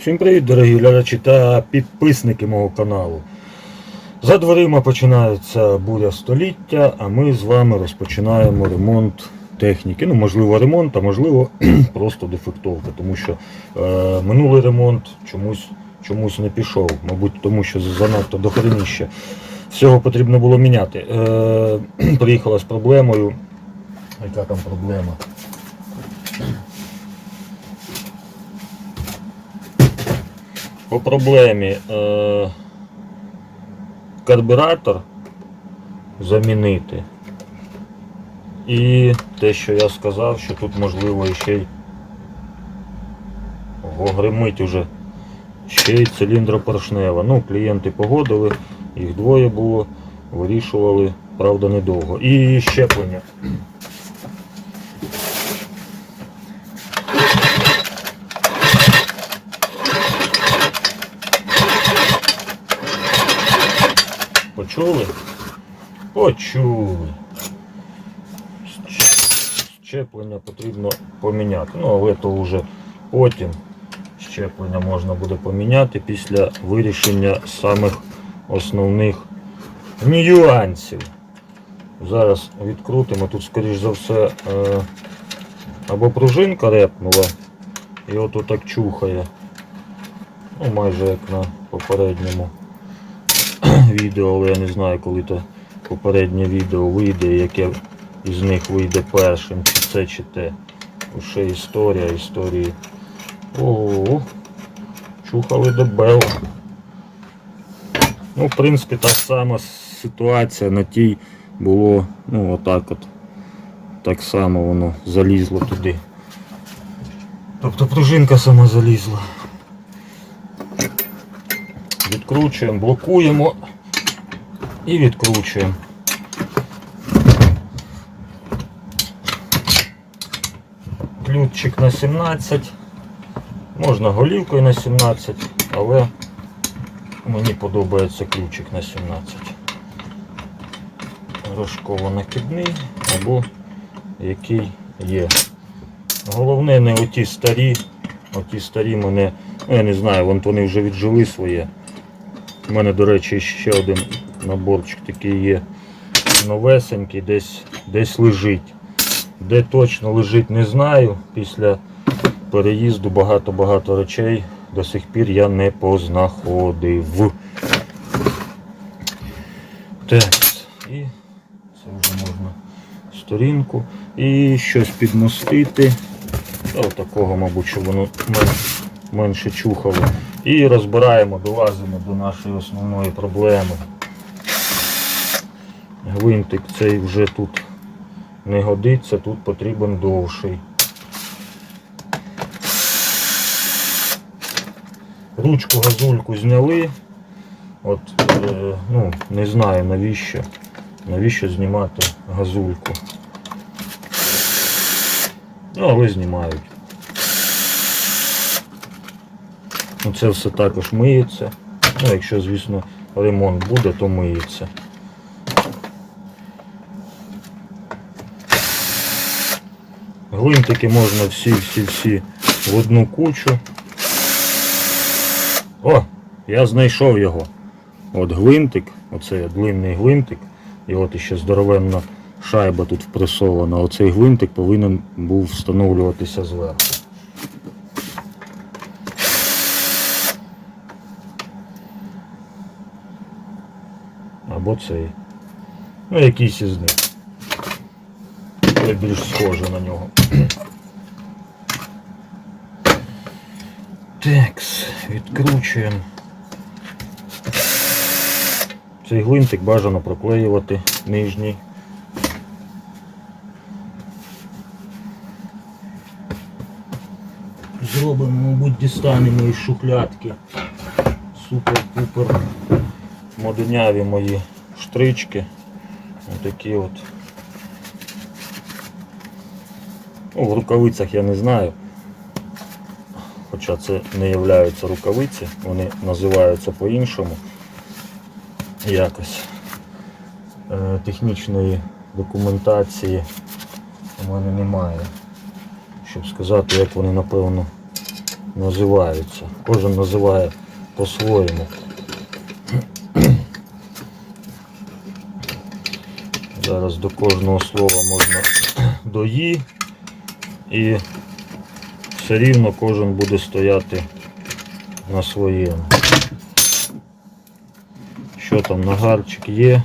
Всім привіт, дорогі глядачі та підписники мого каналу. За дверима починається буря століття, а ми з вами розпочинаємо ремонт техніки. Ну, можливо, ремонт, а можливо, просто дефектовка, тому що е, минулий ремонт чомусь, чомусь не пішов. Мабуть, тому що занадто дохреніще. Всього потрібно було міняти. Е, приїхала з проблемою. Яка там проблема? По проблемі е, карбюратор замінити. І те, що я сказав, що тут можливо ще й Ого, гримить уже ще й циліндропоршнева. Ну, клієнти погодили, їх двоє було, вирішували, правда, недовго. І щеплення. Почули? Почули. Щеплення потрібно поміняти. Ну, але то вже потім щеплення можна буде поміняти після вирішення самих основних нюансів. Зараз відкрутимо. Тут, скоріш за все, е, або пружинка репнула і от так чухає. Ну, майже як на попередньому відео, але я не знаю, коли то попереднє відео вийде, яке із них вийде першим, чи це, чи те. Ще історія, історії. О, чухали дебело. Ну, в принципі, так само ситуація на тій було, ну, отак от. Так само воно залізло туди. Тобто пружинка сама залізла. Відкручуємо, блокуємо і відкручуємо. Ключик на 17. Можна голівкою на 17, але мені подобається ключик на 17. Рожково накидний або який є. Головне не оті старі, оті старі мене, я не знаю, вон вони вже віджили своє. У мене, до речі, ще один наборчик такий є новесенький, десь, десь лежить. Де точно лежить, не знаю. Після переїзду багато-багато речей до сих пір я не познаходив. Так, і це вже можна сторінку. І щось підмостити. Та такого, мабуть, щоб воно менше чухало. І розбираємо, долазимо до нашої основної проблеми. Гвинтик цей вже тут не годиться, тут потрібен довший. Ручку газульку зняли. От, е, ну, не знаю навіщо. Навіщо знімати газульку. Ну, але знімають. Це все також миється. Ну, якщо, звісно, ремонт буде, то миється. Гвинтики можна всі-всі-всі в одну кучу. О, я знайшов його. От гвинтик, оцей длинний гвинтик, і от іще здоровенна шайба тут впресована. Оцей гвинтик повинен був встановлюватися зверху. Або цей. Ну, якийсь із них. Більш схоже на нього. Текс, відкручуємо. Цей гвинтик бажано проклеювати нижній. Зробимо, мабуть, дістанемо із шухлядки. Супер-пупер моденяві мої штрички. Отакі от. Ну, в рукавицях я не знаю. Хоча це не являються рукавиці, вони називаються по-іншому. Якось Е, технічної документації у мене немає. Щоб сказати, як вони напевно називаються. Кожен називає по-своєму. Зараз до кожного слова можна дої і все рівно кожен буде стояти на своєму. Що там, нагарчик є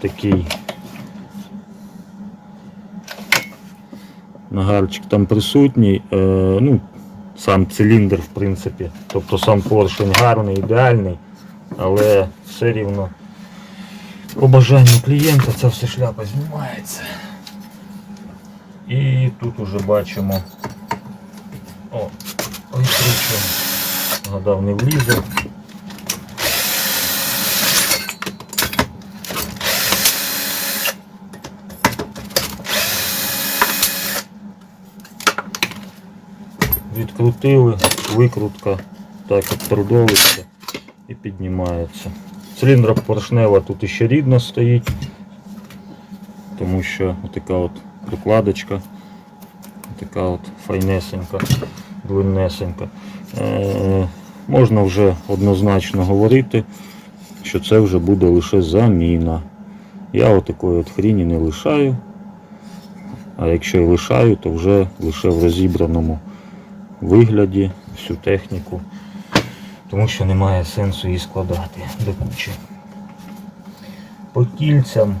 такий. Нагарчик там присутній. Е, ну, сам циліндр, в принципі. Тобто сам поршень гарний, ідеальний, але все рівно по бажанню клієнта ця вся шляпа знімається. І тут уже бачимо. О, відкручуємо. Гадав не влізе. Відкрутили, викрутка так от і піднімається. Циліндра поршнева тут іще рідна стоїть, тому що така от прикладочка, така от файнесенька, длиннесенька. Е, можна вже однозначно говорити, що це вже буде лише заміна. Я отакої от хріні не лишаю. А якщо і лишаю, то вже лише в розібраному вигляді всю техніку, тому що немає сенсу її складати до кучі. По кільцям,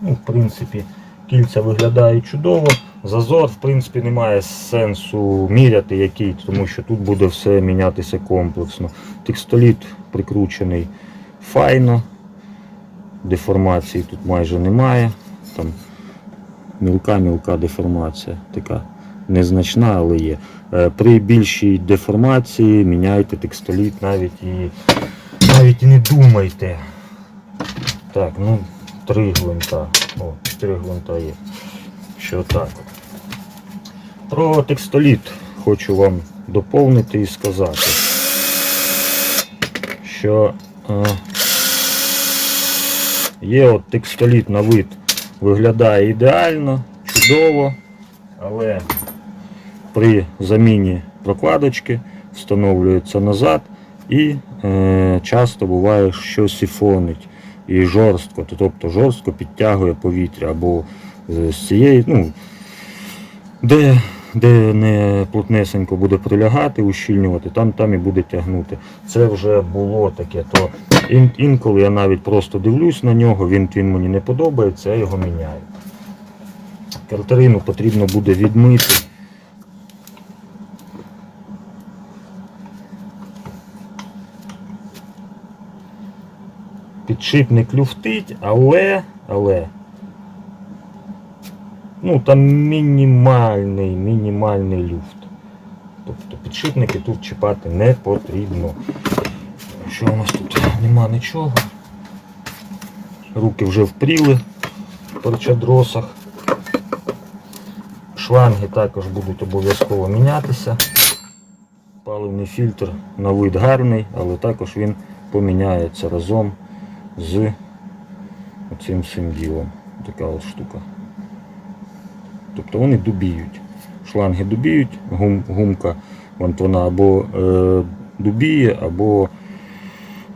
ну, в принципі, кільця виглядають чудово. Зазор, в принципі, немає сенсу міряти який, тому що тут буде все мінятися комплексно. Текстоліт прикручений файно, деформації тут майже немає. Там мілка-мілка деформація, така незначна, але є. Е, При більшій деформації міняйте текстоліт навіть і навіть і не думайте. Так, ну три гвинта. О, три гвинта є. Що так. Про текстоліт хочу вам доповнити і сказати, що е, є от текстоліт на вид виглядає ідеально, чудово, але при заміні прокладочки встановлюється назад і е, часто буває, що сифонить і жорстко, тобто жорстко підтягує повітря або е, з цієї, ну, де, де не плотнесенько буде прилягати, ущільнювати, там, там і буде тягнути. Це вже було таке. То ін, інколи я навіть просто дивлюсь на нього, він, він мені не подобається, я його міняю. Картерину потрібно буде відмити. Підшипник люфтить, але, але ну там мінімальний, мінімальний люфт. Тобто підшипники тут чіпати не потрібно. Що у нас тут? Нема нічого. Руки вже впріли в перчадросах. Шланги також будуть обов'язково мінятися. Паливний фільтр на вид гарний, але також він поміняється разом з цим всім ділом. Така от штука. Тобто вони дубіють. Шланги дубіють, гум, гумка вона або е, дубіє, або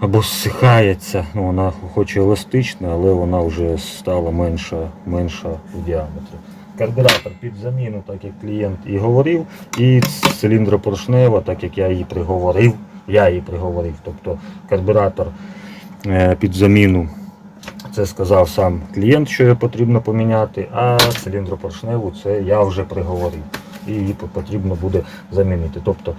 або зсихається. Ну, вона хоч еластична, але вона вже стала менша, менша в діаметрі. Карбюратор під заміну, так як клієнт і говорив, і циліндропоршнева, так як я її приговорив, я її приговорив. Тобто карбюратор під заміну. Це сказав сам клієнт, що її потрібно поміняти, а циліндропоршневу це я вже приговорив. І її потрібно буде замінити. Тобто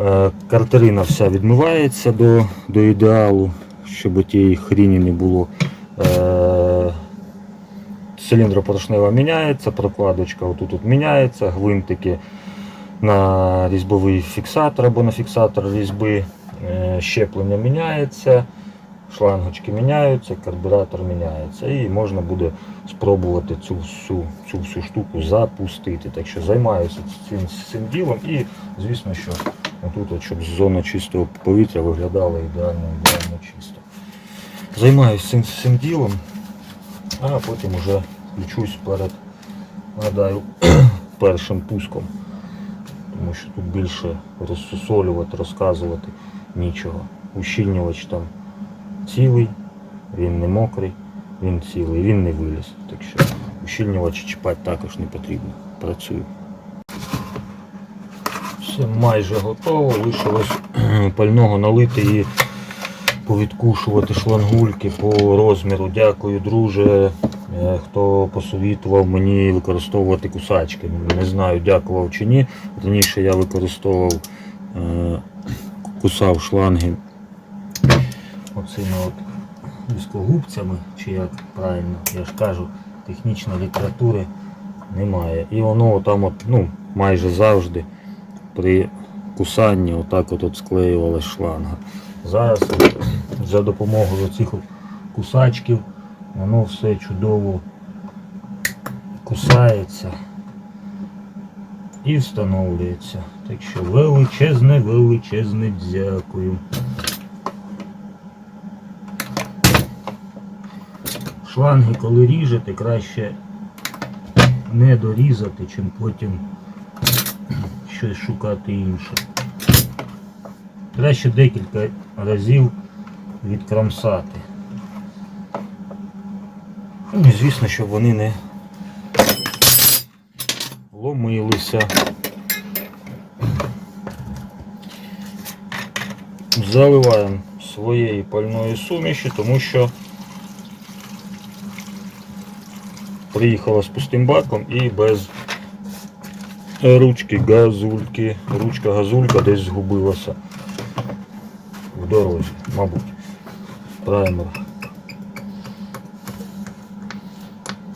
е, картерина вся відмивається до, до ідеалу, щоб тієї хріні не було. Е, Циліндропоршнева міняється, прокладочка отут -от міняється, гвинтики на різьбовий фіксатор або на фіксатор різьби, е, щеплення міняється, шлангочки міняються, карбюратор міняється. І можна буде спробувати цю всю, цю всю штуку запустити. Так що займаюся цим, цим ділом і звісно, що отут, от, щоб зона чистого повітря виглядала ідеально, ідеально чисто. Займаюся цим, цим ділом, а потім вже включусь перед, гадаю, першим пуском. тому що тут більше розсусолювати, розказувати нічого. Ущільнювач там цілий, він не мокрий, він цілий, він не виліз. Так що ущільнювач чіпати також не потрібно. Працює. Все майже готово, лишилось пального налити і повідкушувати шлангульки по розміру. Дякую, друже. е, Хто посовітував мені використовувати кусачки. Не знаю, дякував чи ні. Раніше я використовував, е, кусав шланги оцими от вузькогубцями, чи як правильно, я ж кажу, технічної літератури немає. І воно там от, ну, майже завжди при кусанні отак от, от склеювалась шланга. Зараз за допомогою цих кусачків воно все чудово кусається і встановлюється. Так що величезне, величезне дякую. Шланги, коли ріжете, краще не дорізати, чим потім щось шукати інше. Краще декілька разів відкромсати. Ну звісно, щоб вони не ломилися. Заливаємо своєї пальної суміші, тому що приїхала з пустим баком і без ручки газульки. Ручка газулька десь згубилася в дорозі, мабуть. Праймер.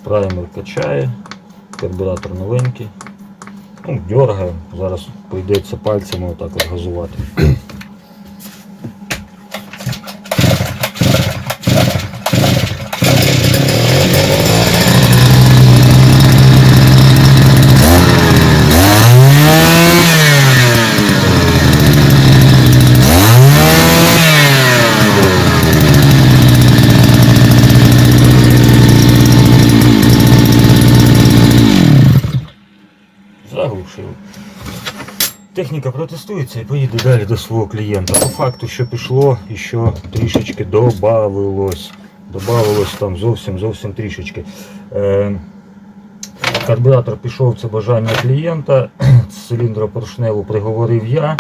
Праймер качає, карбюратор новенький. Ну, дергаємо, зараз прийдеться пальцями отак от газувати. Техніка протестується і поїде далі до свого клієнта. По факту, що пішло і що трішечки добавилось. Добавилось там зовсім зовсім трішечки. Е, карбюратор пішов, це бажання клієнта. Циліндропоршневу приговорив я.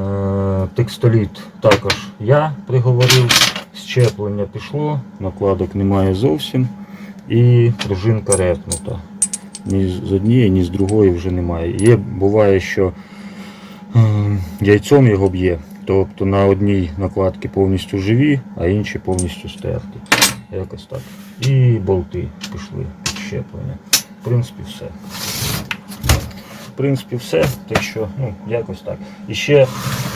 Е, текстоліт також я приговорив. Щеплення пішло, накладок немає зовсім. І пружинка репнута ні з однієї, ні з другої вже немає. Є, буває, що яйцом його б'є, тобто на одній накладці повністю живі, а інші повністю стерті. Якось так. І болти пішли щеплення. В принципі, все. В принципі, все. Так що, ну, якось так. І ще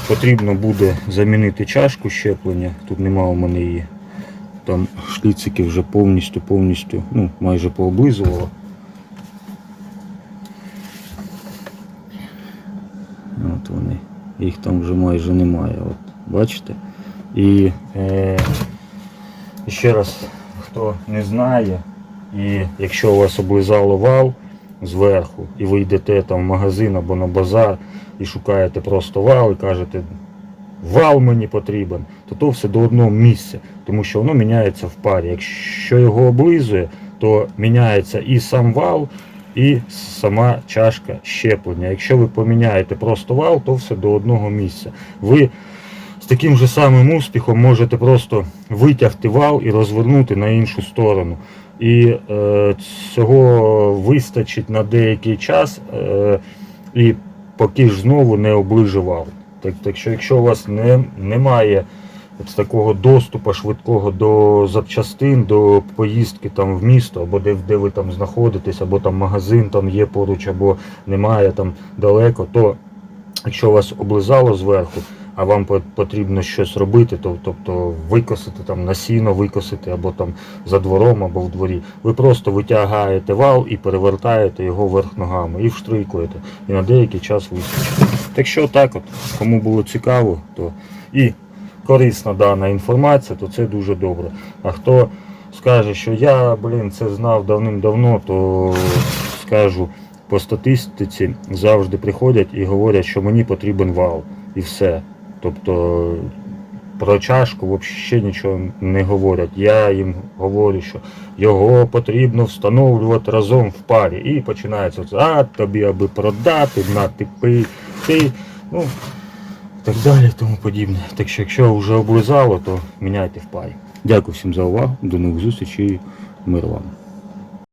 потрібно буде замінити чашку щеплення. Тут нема у мене її. Там шліцики вже повністю, повністю, ну, майже пооблизувало. От вони. Їх там вже майже немає. От, бачите? І е, ще раз, хто не знає, і якщо у вас облизало вал зверху, і ви йдете там в магазин або на базар і шукаєте просто вал і кажете, вал мені потрібен, то то все до одного місця, тому що воно міняється в парі. Якщо його облизує, то міняється і сам вал, і сама чашка щеплення. Якщо ви поміняєте просто вал, то все до одного місця. Ви з таким же самим успіхом можете просто витягти вал і розвернути на іншу сторону. І е, цього вистачить на деякий час, е, і поки ж знову не оближе вал. Так, так що якщо у вас не, немає от такого доступу швидкого до запчастин, до поїздки там в місто, або де, де ви там знаходитесь, або там магазин там є поруч, або немає там далеко, то якщо вас облизало зверху, а вам потрібно щось робити, то, тобто викосити там на сіно, викосити, або там за двором, або в дворі, ви просто витягаєте вал і перевертаєте його вверх ногами і вштрикуєте. І на деякий час вистачить. Так що так от, кому було цікаво, то і корисна дана інформація, то це дуже добре. А хто скаже, що я, блін, це знав давним-давно, то скажу, по статистиці завжди приходять і говорять, що мені потрібен вал і все. Тобто про чашку взагалі нічого не говорять. Я їм говорю, що його потрібно встановлювати разом в парі. І починається а тобі аби продати, на ти ти. Ну, так далі і тому подібне. Так що, якщо вже облизало, то міняйте в парі. Дякую всім за увагу. До нових зустрічей. Мир вам.